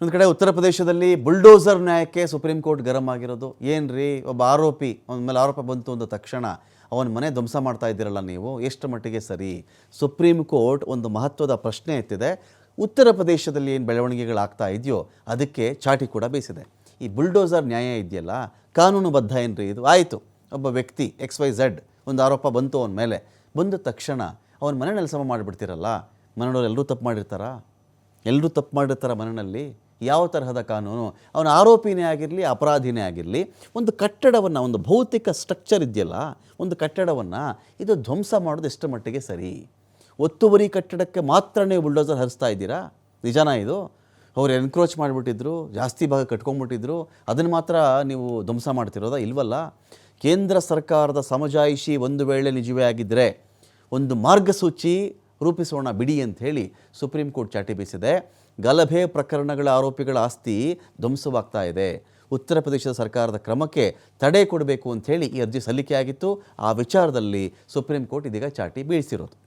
ಒಂದು ಕಡೆ ಉತ್ತರ ಪ್ರದೇಶದಲ್ಲಿ ಬುಲ್ಡೋಸರ್ ನ್ಯಾಯಕ್ಕೆ ಸುಪ್ರೀಂ ಕೋರ್ಟ್ ಗರಂ ಆಗಿರೋದು. ಏನ್ರಿ? ಒಬ್ಬ ಆರೋಪಿ ಅವನ ಮೇಲೆ ಆರೋಪ ಬಂತು ಅಂದ ತಕ್ಷಣ ಅವನ ಮನೆ ಧ್ವಂಸ ಮಾಡ್ತಾ ಇದ್ದೀರಲ್ಲ ನೀವು? ಎಷ್ಟು ಮಟ್ಟಿಗೆ ಸರಿ? ಸುಪ್ರೀಂ ಕೋರ್ಟ್ ಒಂದು ಮಹತ್ವದ ಪ್ರಶ್ನೆ ಎತ್ತಿದೆ. ಉತ್ತರ ಪ್ರದೇಶದಲ್ಲಿ ಏನು ಬೆಳವಣಿಗೆಗಳಾಗ್ತಾ ಇದೆಯೋ, ಅದಕ್ಕೆ ಚಾಟಿ ಕೂಡ ಬೀಸಿದೆ. ಈ ಬುಲ್ಡೋಸರ್ ನ್ಯಾಯ ಇದೆಯಲ್ಲ, ಕಾನೂನುಬದ್ಧ ಏನ್ರಿ ಇದು? ಆಯಿತು. ಒಬ್ಬ ವ್ಯಕ್ತಿ, ಎಕ್ಸ್ ವೈ ಝಡ್, ಒಂದು ಆರೋಪ ಬಂತು ಅವನ ಮೇಲೆ. ಬಂದ ತಕ್ಷಣ ಅವನ ಮನೆ ನೆಲಸಮ ಮಾಡಿಬಿಡ್ತೀರಲ್ಲ? ಮನೆಯವರು ಎಲ್ಲರೂ ತಪ್ಪು ಮಾಡಿರ್ತಾರಾ? ಎಲ್ಲರೂ ತಪ್ಪು ಮಾಡಿರ್ತಾರ ಮನೆಯಲ್ಲಿ? ಯಾವ ತರಹದ ಕಾನೂನು? ಅವನ ಆರೋಪಿನೇ ಆಗಿರಲಿ, ಅಪರಾಧಿನೇ ಆಗಿರಲಿ, ಒಂದು ಕಟ್ಟಡವನ್ನು, ಒಂದು ಭೌತಿಕ ಸ್ಟ್ರಕ್ಚರ್ ಇದೆಯಲ್ಲ, ಒಂದು ಕಟ್ಟಡವನ್ನು ಇದು ಧ್ವಂಸ ಮಾಡೋದು ಎಷ್ಟು ಮಟ್ಟಿಗೆ ಸರಿ? ಒತ್ತುವರಿ ಕಟ್ಟಡಕ್ಕೆ ಮಾತ್ರ ನೀವು ಬುಲ್ಡೋಸರ್ ಹರಿಸ್ತಾ ಇದ್ದೀರಾ? ನಿಜನಾ ಇದು? ಅವ್ರು ಎನ್ಕ್ರೋಚ್ ಮಾಡಿಬಿಟ್ಟಿದ್ರು, ಜಾಸ್ತಿ ಭಾಗ ಕಟ್ಕೊಂಡ್ಬಿಟ್ಟಿದ್ರು, ಅದನ್ನು ಮಾತ್ರ ನೀವು ಧ್ವಂಸ ಮಾಡ್ತಿರೋದಾ ಇಲ್ವಲ್ಲ? ಕೇಂದ್ರ ಸರ್ಕಾರದ ಸಮಜಾಯಿಷಿ ಒಂದು ವೇಳೆ ನಿಜವೇ ಆಗಿದ್ದರೆ ಒಂದು ಮಾರ್ಗಸೂಚಿ ರೂಪಿಸೋಣ ಬಿಡಿ ಅಂತ ಹೇಳಿ ಸುಪ್ರೀಂ ಕೋರ್ಟ್ ಚಾಟಿ ಬೀಸಿದೆ. ಗಲಭೆ ಪ್ರಕರಣಗಳ ಆರೋಪಿಗಳ ಆಸ್ತಿ ಧ್ವಂಸವಾಗ್ತಾ ಇದೆ. ಉತ್ತರ ಪ್ರದೇಶದ ಸರ್ಕಾರದ ಕ್ರಮಕ್ಕೆ ತಡೆ ಕೊಡಬೇಕು ಅಂತ ಹೇಳಿ ಈ ಅರ್ಜಿ ಸಲ್ಲಿಕೆಯಾಗಿತ್ತು. ಆ ವಿಚಾರದಲ್ಲಿ ಸುಪ್ರೀಂ ಕೋರ್ಟ್ ಇದೀಗ ಚಾಟಿ ಬೀಳಿಸಿರೋದು.